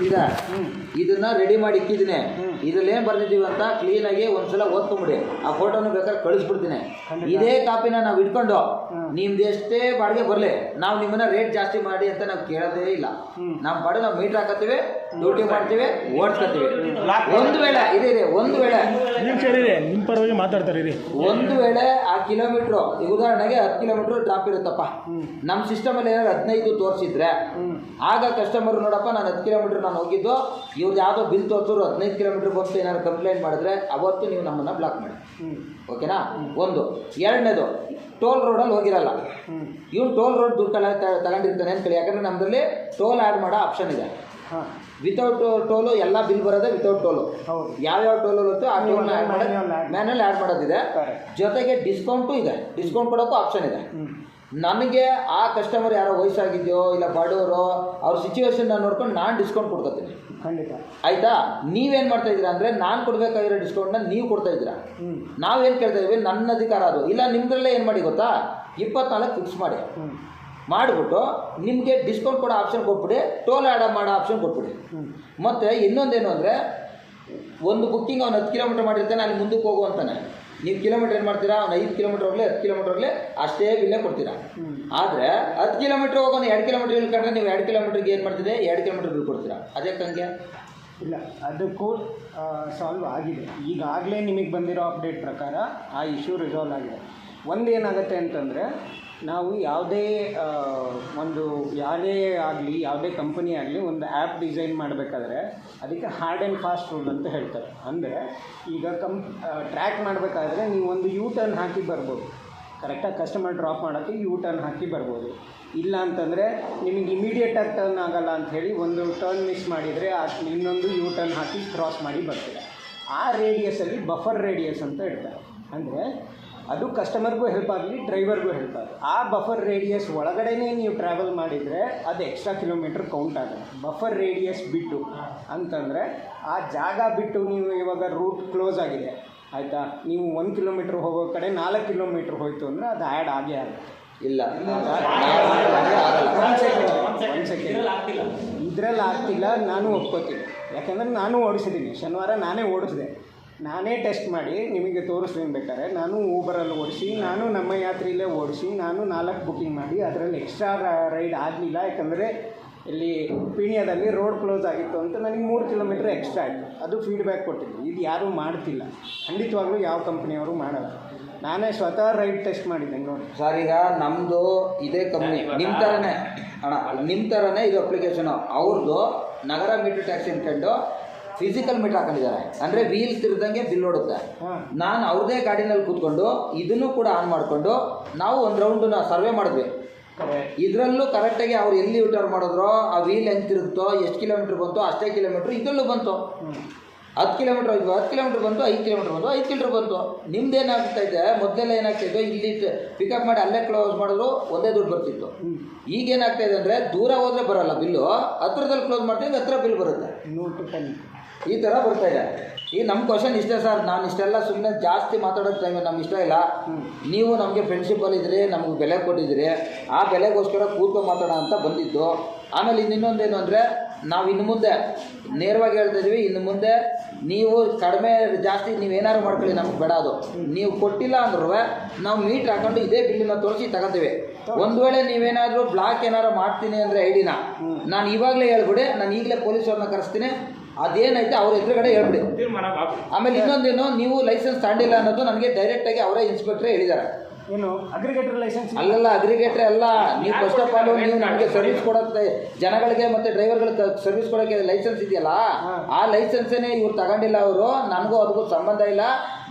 ಇದೆ ಇದನ್ನ ರೆಡಿ ಮಾಡಿ ಇಕ್ಕಿದ್ದೀನಿ ಇದ್ರಲ್ಲಿ ಬರ್ತಿದ್ದೀವಿ ಅಂತ ಕ್ಲೀನಾಗಿ ಆಗಿ ಒಂದ್ಸಲ ಓದ್ಕೊಂಬಿಡಿ. ಆ ಫೋಟೋನು ಬೇಕಾದ್ರೆ ಕಳಿಸ್ಬಿಡ್ತೀನಿ. ಇದೇ ಕಾಪಿನ ನಾವು ಇಟ್ಕೊಂಡು ನಿಮ್ದು ಎಷ್ಟೇ ಬಾಡಿಗೆ ಬರಲಿ ನಾವು ನಿಮ್ಮನ್ನ ರೇಟ್ ಜಾಸ್ತಿ ಮಾಡಿ ಅಂತ ನಾವು ಕೇಳೋದೇ ಇಲ್ಲ. ನಮ್ಮ ಪಾಡು ನಾವು ಮೀಟರ್ ಹಾಕತ್ತೀವಿ ಡ್ಯೂಟಿ ಮಾಡ್ತೀವಿ ಓಡಿಸ್ಕೊತೀವಿ. ಒಂದು ವೇಳೆ ಇದೆ ಇದೆ ಒಂದು ವೇಳೆ. ನಿಮ್ಮ ಪರವಾಗಿ ಮಾತಾಡ್ತಾರೆ ಒಂದು ವೇಳೆ ಆ ಕಿಲೋಮೀಟ್ರು ಈಗ ಉದಾಹರಣೆಗೆ ಹತ್ತು ಕಿಲೋಮೀಟ್ರ್ ಡ್ರಾಪ್ ಇರುತ್ತಪ್ಪ. ನಮ್ಮ ಸಿಸ್ಟಮಲ್ಲಿ ಏನಾದ್ರು ಹದಿನೈದು ತೋರಿಸಿದ್ರೆ ಆಗ ಕಸ್ಟಮರ್ ನೋಡಪ್ಪ ನಾನು ಹತ್ತು ಕಿಲೋಮೀಟ್ರ್ ನಾನು ಹೋಗಿದ್ದು ಇವ್ರು ಯಾವುದೋ ಬಿಲ್ ತೋರಿಸೋರು ಹದಿನೈದು ಕಿಲೋಮೀಟ್ರ್ ಬಂತು ಏನಾದ್ರು ಕಂಪ್ಲೇಂಟ್ ಮಾಡಿದ್ರೆ ಅವತ್ತು ನೀವು ನಮ್ಮನ್ನು ಬ್ಲಾಕ್ ಮಾಡಿ. ಓಕೆನಾ? ಒಂದು. ಎರಡನೇದು ಟೋಲ್ ರೋಡಲ್ಲಿ ಹೋಗಿರಲ್ಲ. ಇವ್ನು ಟೋಲ್ ರೋಡ್ ದುಡ್ಡು ಕಳ ತಗೊಂಡಿರ್ತಾನೆ ಹೇಳಿ ಯಾಕಂದ್ರೆ ನಮ್ಮದ್ರಲ್ಲಿ ಟೋಲ್ ಆ್ಯಡ್ ಮಾಡೋ ಆಪ್ಷನ್ ಇದೆ. ವಿತೌಟ್ ಟೋಲು ಎಲ್ಲ ಬಿಲ್ ಬರೋದೇ ವಿತೌಟ್ ಟೋಲು ಯಾವ್ಯಾವ ಟೋಲ್ ಇರುತ್ತೋ ಆ ಟೋಲ್ ಆ್ಯಡ್ ಮಾಡೋದು. ಮ್ಯಾನಲ್ಲಿ ಆ್ಯಡ್ ಮಾಡೋದಿದೆ. ಜೊತೆಗೆ ಡಿಸ್ಕೌಂಟು ಇದೆ. ಡಿಸ್ಕೌಂಟ್ ಕೊಡೋಕ್ಕೂ ಆಪ್ಷನ್ ಇದೆ. ನನಗೆ ಆ ಕಸ್ಟಮರ್ ಯಾರೋ ವಯಸ್ಸಾಗಿದೆಯೋ ಇಲ್ಲ ಬಡವರು ಅವ್ರ ಸಿಚುವೇಶನ್ನ ನೋಡ್ಕೊಂಡು ನಾನು ಡಿಸ್ಕೌಂಟ್ ಕೊಡ್ಕೊತೀನಿ. ಖಂಡಿತ. ಆಯಿತಾ? ನೀವೇನು ಮಾಡ್ತಾ ಇದ್ದೀರಾ ಅಂದರೆ ನಾನು ಕೊಡಬೇಕಾಗಿರೋ ಡಿಸ್ಕೌಂಟ್ನ ನೀವು ಕೊಡ್ತಾ ಇದ್ದೀರಾ. ಹ್ಞೂ ನಾವೇನು ಕೇಳ್ತಾ ಇದ್ದೀವಿ? ನನ್ನ ಅಧಿಕಾರ ಅದು. ಇಲ್ಲ ನಿಮ್ಮದ್ರಲ್ಲೇ ಏನು ಮಾಡಿ ಗೊತ್ತಾ? ಇಪ್ಪತ್ನಾಲ್ಕು ಫಿಕ್ಸ್ ಮಾಡಿ. ಹ್ಞೂ ಮಾಡಿಬಿಟ್ಟು ನಿಮಗೆ ಡಿಸ್ಕೌಂಟ್ ಕೊಡೋ ಆಪ್ಷನ್ ಕೊಟ್ಬಿಡಿ ಟೋಲ್ ಆ್ಯಡ್ ಮಾಡೋ ಆಪ್ಷನ್ ಕೊಟ್ಬಿಡಿ. ಹ್ಞೂ ಮತ್ತು ಇನ್ನೊಂದೇನು ಅಂದರೆ ಒಂದು ಬುಕ್ಕಿಂಗ್ ಅವ್ನು ಹತ್ತು ಕಿಲೋಮೀಟರ್ ಮಾಡಿರ್ತಾನೆ ಅಲ್ಲಿ ಮುಂದಕ್ಕೆ ಹೋಗು ಅಂತಾನೆ. ನೀವು ಕಿಲೋಮೀಟರ್ ಏನು ಮಾಡ್ತೀರಾ? ಅವ್ನು ಐದು ಕಿಲೋಮೀಟರ್ ಹೋಗಲಿ ಹತ್ತು ಕಿಲೋಮೀಟರ್ ಹೋಗಲಿ ಅಷ್ಟೇ ಬಿಲ್ಲೇ ಕೊಡ್ತೀರಾ? ಆದರೆ ಹತ್ತು ಕಿಲೋಮೀಟರ್ ಹೋಗೋನು ಎರಡು ಕಿಲೋಮೀಟರ್ ಕಂಡ್ರೆ ನೀವು ಎರಡು ಕಿಲೋಮೀಟರ್ಗೆ ಏನು ಮಾಡ್ತಿದೆ ಎರಡು ಕಿಲೋಮೀಟರ್ ಬಿಲ್ ಕೊಡ್ತೀರಾ? ಅದೇ ಕಂಗೆ? ಇಲ್ಲ ಅದಕ್ಕೂ ಸಾಲ್ವ್ ಆಗಿದೆ. ಈಗಾಗಲೇ ನಿಮಗೆ ಬಂದಿರೋ ಅಪ್ಡೇಟ್ ಪ್ರಕಾರ ಆ ಇಶ್ಯೂ ರಿಸಾಲ್ವ್ ಆಗಿದೆ. ಒಂದೇನಾಗುತ್ತೆ ಅಂತಂದರೆ ನಾವು ಯಾವುದೇ ಒಂದು ಯಾವುದೇ ಆಗಲಿ, ಯಾವುದೇ ಕಂಪನಿ ಆಗಲಿ ಒಂದು ಆ್ಯಪ್ ಡಿಸೈನ್ ಮಾಡಬೇಕಾದ್ರೆ ಅದಕ್ಕೆ ಹಾರ್ಡ್ ಆ್ಯಂಡ್ ಫಾಸ್ಟ್ ರೂಲ್ ಅಂತ ಹೇಳ್ತಾರೆ. ಅಂದರೆ ಈಗ ಕಂಪ್ ಟ್ರ್ಯಾಕ್ ಮಾಡಬೇಕಾದ್ರೆ ನೀವು ಒಂದು ಯೂ ಟರ್ನ್ ಹಾಕಿ ಬರ್ಬೋದು. ಕರೆಕ್ಟಾಗಿ ಕಸ್ಟಮರ್ ಡ್ರಾಪ್ ಮಾಡೋಕ್ಕೆ ಯೂ ಟರ್ನ್ ಹಾಕಿ ಬರ್ಬೋದು. ಇಲ್ಲ ಅಂತಂದರೆ ನಿಮಗೆ ಇಮಿಡಿಯೇಟಾಗಿ ಟರ್ನ್ ಆಗಲ್ಲ ಹೇಳಿ ಒಂದು ಟರ್ನ್ ಮಿಸ್ ಮಾಡಿದರೆ ಆ, ಇನ್ನೊಂದು ಯೂ ಟರ್ನ್ ಹಾಕಿ ಕ್ರಾಸ್ ಮಾಡಿ ಬರ್ತೀರ. ಆ ರೇಡಿಯಸಲ್ಲಿ ಬಫರ್ ರೇಡಿಯಸ್ ಅಂತ ಹೇಳ್ತಾರೆ ಅಂದರೆ ಅದು ಕಸ್ಟಮರ್ಗೂ ಹೆಲ್ಪ್ ಆಗಲಿ ಡ್ರೈವರ್ಗೂ ಹೆಲ್ಪ್ ಆಗಲಿ. ಆ ಬಫರ್ ರೇಡಿಯಸ್ ಒಳಗಡೆನೇ ನೀವು ಟ್ರಾವೆಲ್ ಮಾಡಿದರೆ ಅದು ಎಕ್ಸ್ಟ್ರಾ ಕಿಲೋಮೀಟ್ರ್ ಕೌಂಟ್ ಆಗುತ್ತೆ. ಬಫರ್ ರೇಡಿಯಸ್ ಬಿಟ್ಟು ಅಂತಂದರೆ ಆ ಜಾಗ ಬಿಟ್ಟು ನೀವು ಇವಾಗ ರೂಟ್ ಕ್ಲೋಸ್ ಆಗಿದೆ. ಆಯಿತಾ? ನೀವು ಒಂದು ಕಿಲೋಮೀಟ್ರ್ ಹೋಗೋ ಕಡೆ ನಾಲ್ಕು ಕಿಲೋಮೀಟ್ರ್ ಹೋಯಿತು ಅಂದರೆ ಅದು ಆ್ಯಡ್ ಆಗೇ ಆಗುತ್ತೆ. ಇಲ್ಲ. ಒಂದು ಸೆಕೆಂಡ್ ಒಂದು ಸೆಕೆಂಡ್ ಇದ್ರಲ್ಲಿ ಆಗ್ತಿಲ್ಲ ನಾನು ಒಪ್ಕೋತೀನಿ. ಯಾಕಂದರೆ ನಾನು ಓಡಿಸಿದ್ದೀನಿ. ಶನಿವಾರ ನಾನೇ ಓಡಿಸಿದೆ. ನಾನೇ ಟೆಸ್ಟ್ ಮಾಡಿ ನಿಮಗೆ ತೋರಿಸ್ತೀನಿ ಬೇಕಾದ್ರೆ ನಾನು ಊಬರಲ್ಲಿ ಓಡಿಸಿ ನಾನು ನಮ್ಮ ಯಾತ್ರೆಯಲ್ಲೇ ಓಡಿಸಿ ನಾನು ನಾಲ್ಕು ಬುಕ್ಕಿಂಗ್ ಮಾಡಿ ಅದರಲ್ಲಿ ಎಕ್ಸ್ಟ್ರಾ ರೈಡ್ ಆಗಲಿಲ್ಲ. ಯಾಕಂದರೆ ಇಲ್ಲಿ ಪೀಣ್ಯದಲ್ಲಿ ರೋಡ್ ಕ್ಲೋಸ್ ಆಗಿತ್ತು ಅಂತ ನನಗೆ ಮೂರು ಕಿಲೋಮೀಟ್ರ್ ಎಕ್ಸ್ಟ್ರಾ ಆಯಿತು. ಅದು ಫೀಡ್ಬ್ಯಾಕ್ ಕೊಟ್ಟಿದ್ದೆ ಇದು ಯಾರೂ ಮಾಡ್ತಿಲ್ಲ. ಖಂಡಿತವಾಗ್ಲೂ ಯಾವ ಕಂಪ್ನಿಯವರು ಮಾಡಲ್ಲ. ನಾನೇ ಸ್ವತಃ ರೈಡ್ ಟೆಸ್ಟ್ ಮಾಡಿದ್ದೇನೆ ನೋಡಿ. ಸರ್ ಈಗ ನಮ್ಮದು ಇದೇ ಕಂಪ್ನಿ ನಿಮ್ಮ ಥರನೇ ಅಣ್ಣ ನಿಮ್ಮ ಥರನೇ ಇದು ಅಪ್ಲಿಕೇಶನು ಅವ್ರದ್ದು ನಗರ ಮೀಟರ್ ಟ್ಯಾಕ್ಸಿ ಅನ್ಕೊಂಡು ಫಿಸಿಕಲ್ ಮೀಟರ್ ಹಾಕೊಂಡಿದ್ದಾರೆ. ಅಂದರೆ ವೀಲ್ ತಿರ್ದಂಗೆ ಬಿಲ್ ನೋಡುತ್ತೆ ನಾನು ಅವ್ರದೇ ಗಾಡಿನಲ್ಲಿ ಕೂತ್ಕೊಂಡು ಇದನ್ನು ಕೂಡ ಆನ್ ಮಾಡಿಕೊಂಡು ನಾವು ಒಂದು ರೌಂಡನ್ನ ಸರ್ವೆ ಮಾಡಿದ್ವಿ. ಇದರಲ್ಲೂ ಕರೆಕ್ಟಾಗಿ ಅವ್ರು ಎಲ್ಲಿ ಯೂಟರ್ ಮಾಡಿದ್ರು ಆ ವೀಲ್ ಎಂತ ಇರುತ್ತೋ ಎಷ್ಟು ಕಿಲೋಮೀಟ್ರ್ ಬಂತು ಅಷ್ಟೇ ಕಿಲೋಮೀಟ್ರ್ ಇದರಲ್ಲೂ ಬಂತು. ಹತ್ತು ಕಿಲೋಮೀಟ್ರ್ ಹೋಯ್ತು ಹತ್ತು ಕಿಲೋಮೀಟ್ರ್ ಬಂತು ಐದು ಕಿಲೋಮೀಟ್ರ್ ಬಂತು ಐದು ಕಿಲೋಮೀಟ್ರ್ ಬಂತು. ನಿಮ್ದು ಏನಾಗ್ತಾ ಇದೆ? ಮೊದಲೆಲ್ಲ ಏನಾಗ್ತಾ ಇದೆ ಇಲ್ಲಿ ಪಿಕಪ್ ಮಾಡಿ ಅಲ್ಲೇ ಕ್ಲೋಸ್ ಮಾಡಿದ್ರು ಒಂದೇ ದುಡ್ಡು ಬರ್ತಿತ್ತು. ಈಗ ಏನಾಗ್ತಾ ಇದೆ ಅಂದರೆ ದೂರ ಹೋದರೆ ಬರೋಲ್ಲ ಬಿಲ್ಲು ಹತ್ರದಲ್ಲಿ ಕ್ಲೋಸ್ ಮಾಡ್ತೀವಿ ಹತ್ರ ಬಿಲ್ ಬರುತ್ತೆ. ನೂರು ರೂಪಾಯಿ ಈ ಥರ ಬರ್ತಾ ಇದೆ. ಈ ನಮ್ಮ ಕ್ವಶನ್ ಇಷ್ಟೇ ಸರ್ ನಾನು ಇಷ್ಟೆಲ್ಲ ಸುಮ್ಮನೆ ಜಾಸ್ತಿ ಮಾತಾಡೋದು ಟೈಮ್ ನಮ್ಗೆ ಇಷ್ಟ ಇಲ್ಲ. ನೀವು ನಮಗೆ ಫ್ರೆಂಡ್ಶಿಪ್ಪಲ್ಲಿ ಇದ್ರಿ ನಮಗೆ ಬೆಲೆ ಕೊಟ್ಟಿದ್ರಿ. ಆ ಬೆಲೆಗೋಸ್ಕರ ಕೂತ್ಕೊ ಮಾತಾಡೋ ಅಂತ ಬಂದಿದ್ದು. ಆಮೇಲೆ ಇನ್ನೊಂದೇನು ಅಂದರೆ ನಾವು ಇನ್ನು ಮುಂದೆ ನೇರವಾಗಿ ಹೇಳ್ತಾ ಇದೀವಿ ಇನ್ನು ಮುಂದೆ ನೀವು ಕಡಿಮೆ ಜಾಸ್ತಿ ನೀವೇನಾದ್ರು ಮಾಡ್ಕೊಳ್ಳಿ ನಮ್ಗೆ ಬೇಡ ಅದು. ನೀವು ಕೊಟ್ಟಿಲ್ಲ ಅಂದ್ರೂ ನಾವು ಮೀಟ್ರ್ ಹಾಕೊಂಡು ಇದೇ ಬಿಲ್ಲಿನ ತೋರಿಸಿ ತಗೋತೀವಿ. ಒಂದು ವೇಳೆ ನೀವೇನಾದರೂ ಬ್ಲಾಕ್ ಏನಾರು ಮಾಡ್ತೀನಿ ಅಂದರೆ ಐಡಿನ ನಾನು ಇವಾಗಲೇ ಹೇಳ್ಬಿಡಿ ನಾನು ಈಗಲೇ ಪೊಲೀಸವ್ರನ್ನ ಕರೆಸ್ತೀನಿ. ಅದೇನೈತೆ ಅವ್ರ ಎದುರುಗಡೆ ಹೇಳ್ಬಿಡಿ. ಆಮೇಲೆ ಇನ್ನೊಂದೇನು ನೀವು ಲೈಸೆನ್ಸ್ ತಾಂಡಿಲ್ಲ ಅನ್ನೋದು ನನಗೆ ಡೈರೆಕ್ಟಾಗಿ ಅವರೇ ಇನ್ಸ್ಪೆಕ್ಟ್ರೇ ಹೇಳಿದ್ದಾರೆ ಏನು ಅಗ್ರಿಗೇಟರ್ ಲೈಸೆನ್ಸ್ ಅಲ್ಲಲ್ಲ ಅಗ್ರಿಗೇಟರ್ ಅಲ್ಲ ನೀವು ಫಸ್ಟ್ ಆಫ್ ಆಲ್ ನೀವು ನನಗೆ ಸರ್ವಿಸ್ ಕೊಡೋಕ್ಕೆ ಜನಗಳಿಗೆ ಮತ್ತೆ ಡ್ರೈವರ್ಗಳಿಗೆ ಸರ್ವಿಸ್ ಕೊಡೋಕ್ಕೆ ಲೈಸೆನ್ಸ್ ಇದೆಯಲ್ಲ ಆ ಲೈಸೆನ್ಸನ್ನೇ ಇವ್ರು ತಗೊಂಡಿಲ್ಲ ಅವರು ನನಗೂ ಅದಕ್ಕೂ ಸಂಬಂಧ ಇಲ್ಲ.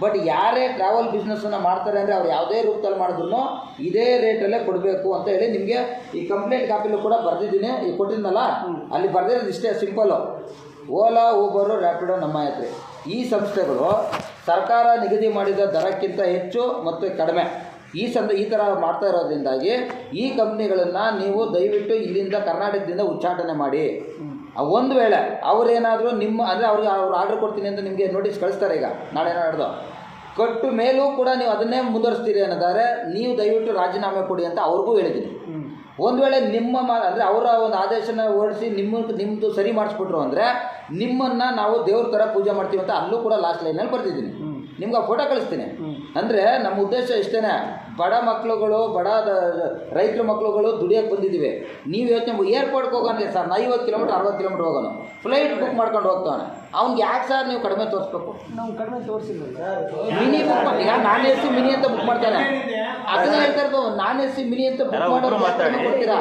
ಬಟ್ ಯಾರೇ ಟ್ರಾವೆಲ್ ಬಿಸ್ನೆಸ್ಸನ್ನು ಮಾಡ್ತಾರೆ ಅಂದರೆ ಅವ್ರು ಯಾವುದೇ ರೂಪದಲ್ಲಿ ಮಾಡಿದ್ರು ಇದೇ ರೇಟಲ್ಲೇ ಕೊಡಬೇಕು ಅಂತ ಹೇಳಿ ನಿಮಗೆ ಈ ಕಂಪ್ಲೇಂಟ್ ಕಾಪಿಲೂ ಕೂಡ ಬರೆದಿದ್ದೀನಿ ಈಗ ಕೊಟ್ಟಿದ್ನಲ್ಲ ಅಲ್ಲಿ ಬರೆದಿರೋದು ಇಷ್ಟೇ ಸಿಂಪಲ್ಲು ಓಲಾ, ಊಬರು ರ್ಯಾಪಿಡೋ ನಮ್ಮ ಯಾತ್ರೆ. ಈ ಸಂಸ್ಥೆಗಳು ಸರ್ಕಾರ ನಿಗದಿ ಮಾಡಿದ ದರಕ್ಕಿಂತ ಹೆಚ್ಚು ಮತ್ತು ಕಡಿಮೆ. ಈ ಸಂದ, ಈ ಥರ ಮಾಡ್ತಾ ಇರೋದ್ರಿಂದಾಗಿ ಈ ಕಂಪ್ನಿಗಳನ್ನು ನೀವು ದಯವಿಟ್ಟು ಇಲ್ಲಿಂದ ಕರ್ನಾಟಕದಿಂದ ಉಚ್ಚಾಟನೆ ಮಾಡಿ. ಒಂದು ವೇಳೆ ಅವರೇನಾದರೂ ನಿಮ್ಮ, ಅಂದರೆ ಅವ್ರಿಗೆ ಅವ್ರು ಆರ್ಡರ್ ಕೊಡ್ತೀನಿ ಅಂತ ನಿಮಗೆ ನೋಟಿಸ್ ಕಳಿಸ್ತಾರೆ ಈಗ. ನಾಳೆ ನಾಡ್ದು. ಕೊಟ್ಟು ಮೇಲೂ ಕೂಡ ನೀವು ಅದನ್ನೇ ಮುಂದುವರಿಸ್ತೀರಿ ಅನ್ನೋದಾದ್ರೆ ನೀವು ದಯವಿಟ್ಟು ರಾಜೀನಾಮೆ ಕೊಡಿ ಅಂತ ಅವ್ರಿಗೂ ಹೇಳಿದ್ದೀನಿ. ಒಂದು ವೇಳೆ ನಿಮ್ಮ ಮಾ ಅಂದರೆ ಅವರ ಒಂದು ಆದೇಶನ ಹೊರಡಿಸಿ ನಿಮ್ಮ ನಿಮ್ಮದು ಸರಿ ಮಾಡಿಸ್ಬಿಟ್ರು ಅಂದರೆ ನಿಮ್ಮನ್ನು ನಾವು ದೇವ್ರ ಥರ ಪೂಜೆ ಮಾಡ್ತೀವಿ ಅಂತ ಅಲ್ಲೂ ಕೂಡ ಲಾಸ್ಟ್ ಲೈನಲ್ಲಿ ಬರ್ತಿದ್ದೀನಿ. ನಿಮ್ಗೆ ಆ ಫೋಟೋ ಕಳಿಸ್ತೀನಿ. ಅಂದರೆ ನಮ್ಮ ಉದ್ದೇಶ ಇಷ್ಟೇ ಬಡ ಮಕ್ಳುಗಳು ಬಡ ರೈತರ ಮಕ್ಳುಗಳು ದುಡಿಯೋಕೆ ಬಂದಿದ್ದೀವಿ. ನೀವು ಯೋಚನೆ ಏರ್ಪೋರ್ಟ್ಗೆ ಹೋಗೋಣ ಸರ್ ನಾ ಐವತ್ತು ಕಿಲೋಮೀಟ್ರ್ ಅರವತ್ತು ಕಿಲೋಮೀಟ್ರ್ ಹೋಗೋಣ. ಫ್ಲೈಟ್ ಬುಕ್ ಮಾಡ್ಕೊಂಡು ಹೋಗ್ತಾನೆ ಅವ್ನಿಗೆ ಯಾಕೆ ಸರ್ ನೀವು ಕಡಿಮೆ ತೋರಿಸ್ಬೇಕು? ನಾವು ಕಡಿಮೆ ತೋರಿಸಿಲ್ಲ. ಸರ್ ಮಿನಿ ಬುಕ್ ಮಾಡಿ ನಾನ್ ಎ ಸಿ ಮಿನಿ ಅಂತ ಬುಕ್ ಮಾಡ್ತಾನೆ. ಅದನ್ನ ಹೇಳ್ತಾ ಇರೋದು ನಾನ್ ಎ ಸಿ ಮಿನಿ ಅಂತ ಬುಕ್ ಮಾಡೋದು ಕೊಡ್ತೀರಾ